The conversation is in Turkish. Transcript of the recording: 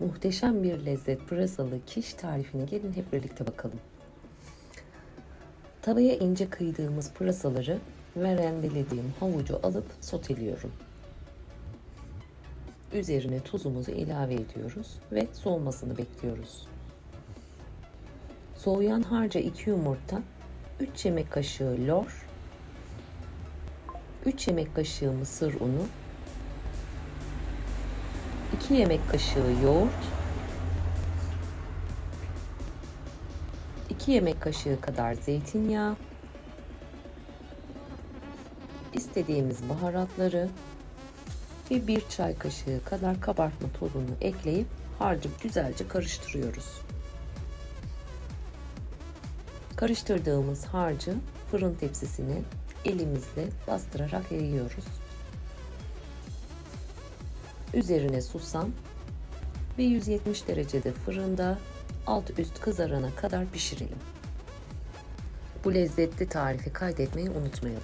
Muhteşem bir lezzet pırasalı kiş tarifini gelin hep birlikte bakalım. Tavaya ince kıydığımız pırasaları ve rendelediğim havucu alıp soteliyorum. Üzerine tuzumuzu ilave ediyoruz ve soğumasını bekliyoruz. Soğuyan harca 2 yumurta, 3 yemek kaşığı lor, 3 yemek kaşığı mısır unu, 2 yemek kaşığı yoğurt, 2 yemek kaşığı kadar zeytinyağı, istediğimiz baharatları ve 1 çay kaşığı kadar kabartma tozunu ekleyip harcı güzelce karıştırıyoruz. Karıştırdığımız harcı fırın tepsisine elimizle bastırarak yayıyoruz. Üzerine susam ve 170 derecede fırında alt üst kızarana kadar pişirelim. Bu lezzetli tarifi kaydetmeyi unutmayalım.